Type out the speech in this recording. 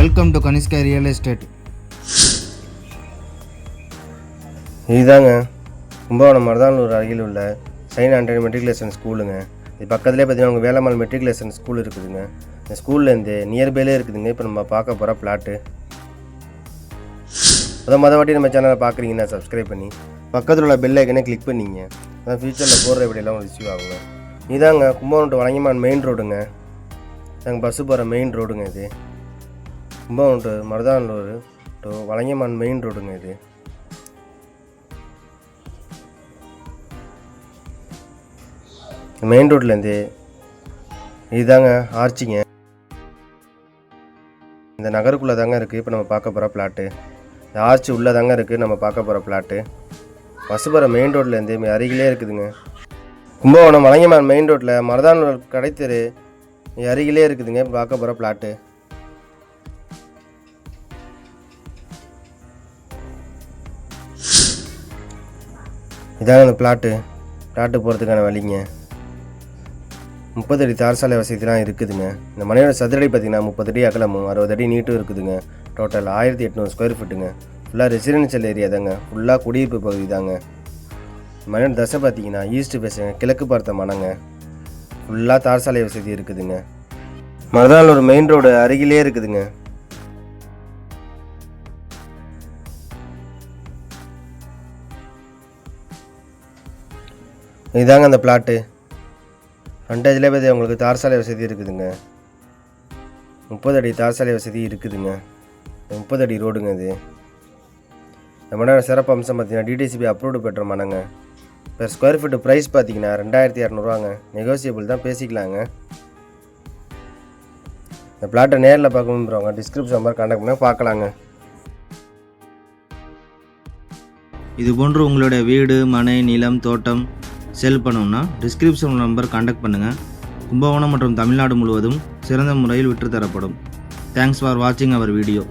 Welcome to Kanishka real estate இதுதாங்க. கும்பகோணம் மருதானூர் அருகில் உள்ள சைன் ஆண்ட்ரட் மெட்ரிகுலேஷன் ஸ்கூலுங்க இது பக்கத்துலேயே பார்த்தீங்கன்னா உங்கள் வேலம்மாள் மெட்ரிகுலேஷன் ஸ்கூல் இருக்குதுங்க. இந்த ஸ்கூல்லேருந்து நியர்பைலே இருக்குதுங்க. இப்போ நம்ம பார்க்க போகிற பிளாட்டு அதான் மொதல் வாட்டி நம்ம சேனலை பார்க்குறீங்கன்னா சப்ஸ்கிரைப் பண்ணி பக்கத்தில் உள்ள பெல் ஐக்கனே கிளிக் பண்ணிங்க. அதான் ஃபியூச்சரில் போடுற இப்படியெல்லாம் உங்களுக்கு ரிசீவ் ஆகுங்க. இதாங்க கும்பகோணம் டு வழங்கிமான் மெயின் ரோடுங்க நாங்கள் பஸ்ஸு போகிற மெயின் ரோடுங்க இது. கும்பகோணம் டு மருதானூர் டு வழங்கிமான் மெயின் ரோடுங்க இது. மெயின் ரோட்லேருந்து இதுதாங்க ஆர்ச்சிங்க இந்த நகருக்குள்ளே தாங்க இருக்குது இப்போ நம்ம பார்க்க போகிற பிளாட்டு இந்த ஆர்ச்சி உள்ளே தாங்க இருக்குது நம்ம பார்க்க போகிற பிளாட்டு பசுபுர மெயின் ரோட்லேருந்து இங்க அருகிலே இருக்குதுங்க. கும்பகோணம் வழங்கிமான் மெயின் ரோட்டில் மருதானூர் கடைத்தெரு அருகிலே இருக்குதுங்க. பார்க்க போகிற பிளாட்டு இதாங்க அந்த பிளாட்டு பிளாட்டு போகிறதுக்கான வழிங்க. முப்பது அடி தார் சாலை வசதிலாம் இருக்குதுங்க. இந்த மனையோட சதுரடி பார்த்தீங்கன்னா முப்பது அடி அகலமும் அறுபது அடி நீட்டும் இருக்குதுங்க. டோட்டல் ஆயிரத்தி எட்நூறு ஸ்கொயர் ஃபீட்டுங்க ஃபுல்லாக ரெசிடென்ஷியல் ஏரியா தாங்க. ஃபுல்லாக குடியிருப்பு பகுதி தாங்க. மனையோட தசை பார்த்தீங்கன்னா ஈஸ்ட் பேசுங்க கிழக்கு பார்த்த மனங்க ஃபுல்லாக தார் சாலை வசதி இருக்குதுங்க. மருதானூர் மெயின் ரோடு அருகிலே இருக்குதுங்க. இதாங்க அந்த பிளாட்டு ஃப்ரண்டேஜ்லேயே பார்த்து உங்களுக்கு தார் சாலை வசதி இருக்குதுங்க. முப்பது அடி தார் சாலை வசதி இருக்குதுங்க. முப்பது அடி ரோடுங்க இது. இந்த மனோட சிறப்பு அம்சம் பார்த்தீங்கன்னா டிடிசிபி அப்ரூவ்டு பெற்ற மனங்க. இப்போ ஸ்கொயர் ஃபீட்டு ப்ரைஸ் பார்த்தீங்கன்னா ரெண்டாயிரத்தி இரநூறுவாங்க. நெகோசியபிள் தான் பேசிக்கலாங்க. இந்த பிளாட்டை நேரில் பார்க்கணுன்றவங்க டிஸ்கிரிப்ஷன் நம்பர் கான்டாக்ட் பண்ணி பார்க்கலாங்க. இது போன்று உங்களுடைய வீடு மனை நிலம் தோட்டம் சேல் பண்ணணும்னா டிஸ்கிரிப்ஷன் நம்பர் காண்டாக்ட் பண்ணுங்கள் கும்பகோணம் மற்றும் தமிழ்நாடு முழுவதும் சிறந்த முறையில் விற்றுத்தரப்படும். தேங்க்ஸ் ஃபார் வாட்சிங் அவர் வீடியோ